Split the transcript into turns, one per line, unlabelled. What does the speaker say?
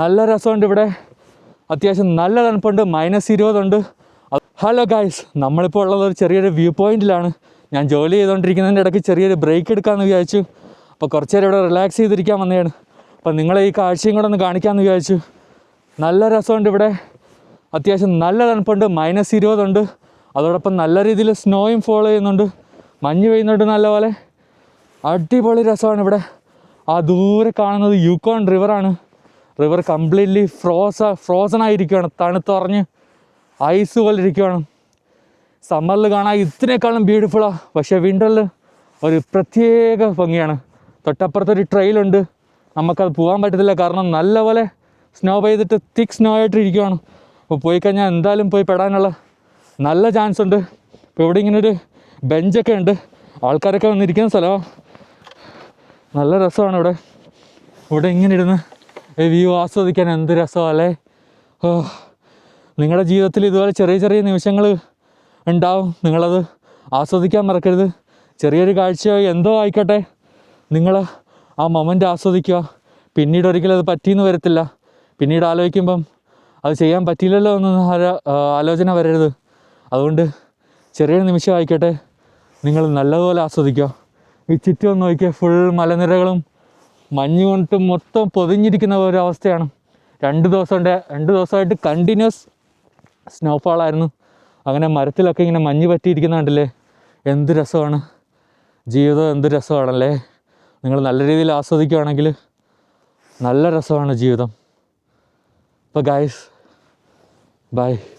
നല്ല രസമുണ്ട് ഇവിടെ. അത്യാവശ്യം നല്ല തണുപ്പുണ്ട്. മൈനസ് ഇരുപതുണ്ട്. ഹലോ ഗായ്സ് നമ്മളിപ്പോൾ ഉള്ളത് ഒരു ചെറിയൊരു വ്യൂ പോയിന്റിലാണ് ഞാൻ ജോലി ചെയ്തുകൊണ്ടിരിക്കുന്നതിന്റെ ഇടയ്ക്ക് ചെറിയൊരു ബ്രേക്ക് എടുക്കാമെന്ന് വിചാരിച്ചു. അപ്പോൾ കുറച്ച് നേരം ഇവിടെ റിലാക്സ് ചെയ്തിരിക്കാൻ വന്നതാണ്. അപ്പോൾ നിങ്ങളെ ഈ കാഴ്ചയും കൂടെ ഒന്ന് കാണിക്കാമെന്ന് വിചാരിച്ചു. നല്ല രസമുണ്ട് ഇവിടെ. അത്യാവശ്യം നല്ല തണുപ്പുണ്ട്. മൈനസ് ഇരുപതുണ്ട്. അതോടൊപ്പം നല്ല രീതിയിൽ സ്നോയും ഫോളോ ചെയ്യുന്നുണ്ട്. മഞ്ഞ് പെയ്യുന്നുണ്ട് നല്ലപോലെ. അടിപൊളി രസമാണ് ഇവിടെ. ആ ദൂരെ കാണുന്നത് യൂക്കോൺ റിവറാണ് റിവർ കംപ്ലീറ്റ്ലി ഫ്രോസ ഫ്രോസൺ ആയിരിക്കുകയാണ് തണുത്തുറഞ്ഞ് ഐസ് പോലെ ഇരിക്കുകയാണ് സമ്മറിൽ കാണാൻ ഇതിനേക്കാളും ബ്യൂട്ടിഫുള്ളാണ് പക്ഷേ വിന്ററിൽ ഒരു പ്രത്യേക ഭംഗിയാണ്. തൊട്ടപ്പുറത്തൊരു ട്രെയിലുണ്ട് നമുക്കത് പോകാൻ പറ്റത്തില്ല. കാരണം നല്ലപോലെ സ്നോ പെയ്തിട്ട് തിക്ക് സ്നോ ആയിട്ട് ഇരിക്കുകയാണ് അപ്പോൾ പോയി കഴിഞ്ഞാൽ എന്തായാലും പോയി പെടാനുള്ള നല്ല ചാൻസ് ഉണ്ട്. ഇപ്പോൾ ഇവിടെ ഇങ്ങനെ ഒരു ബെഞ്ചൊക്കെ ഉണ്ട്. ആൾക്കാരൊക്കെ വന്നിരിക്കുന്ന സ്ഥലമാണ് നല്ല രസമാണ് ഇവിടെ. ഇവിടെ ഇങ്ങനെ ഇരുന്ന് വ്യൂ ആസ്വദിക്കാൻ എന്ത് രസമല്ലേ ഓ നിങ്ങളുടെ ജീവിതത്തിൽ ഇതുപോലെ ചെറിയ ചെറിയ നിമിഷങ്ങൾ ഉണ്ടാവും. നിങ്ങളത് ആസ്വദിക്കാൻ മറക്കരുത്. ചെറിയൊരു കാഴ്ചയോ എന്തോ ആയിക്കോട്ടെ. നിങ്ങൾ ആ മൊമെന്റ് ആസ്വദിക്കുക. പിന്നീട് ഒരിക്കലും അത് പറ്റിയെന്ന് വരത്തില്ല. പിന്നീട് ആലോചിക്കുമ്പം അത് ചെയ്യാൻ പറ്റിയില്ലല്ലോ എന്നൊന്നും ആലോചന വരരുത്. അതുകൊണ്ട് ചെറിയ നിമിഷം ആയിക്കോട്ടെ. നിങ്ങൾ നല്ലതുപോലെ ആസ്വദിക്കുക. ഈ ചുറ്റും നോക്കിയാൽ ഫുൾ മലനിരകളും മഞ്ഞ് കൊണ്ടിട്ട് മൊത്തം പൊതിഞ്ഞിരിക്കുന്ന ഒരവസ്ഥയാണ്. രണ്ട് ദിവസം കൊണ്ട് രണ്ട് ദിവസമായിട്ട് കണ്ടിന്യൂസ് സ്നോഫാളായിരുന്നു അങ്ങനെ മരത്തിലൊക്കെ ഇങ്ങനെ മഞ്ഞ് പറ്റിയിരിക്കുന്ന കണ്ടില്ലേ എന്ത് രസമാണ്. ജീവിതം എന്ത് രസമാണല്ലേ? നിങ്ങൾ നല്ല രീതിയിൽ ആസ്വദിക്കുകയാണെങ്കിൽ നല്ല രസമാണ് ജീവിതം. അപ്പോൾ ഗായ്സ് ബൈ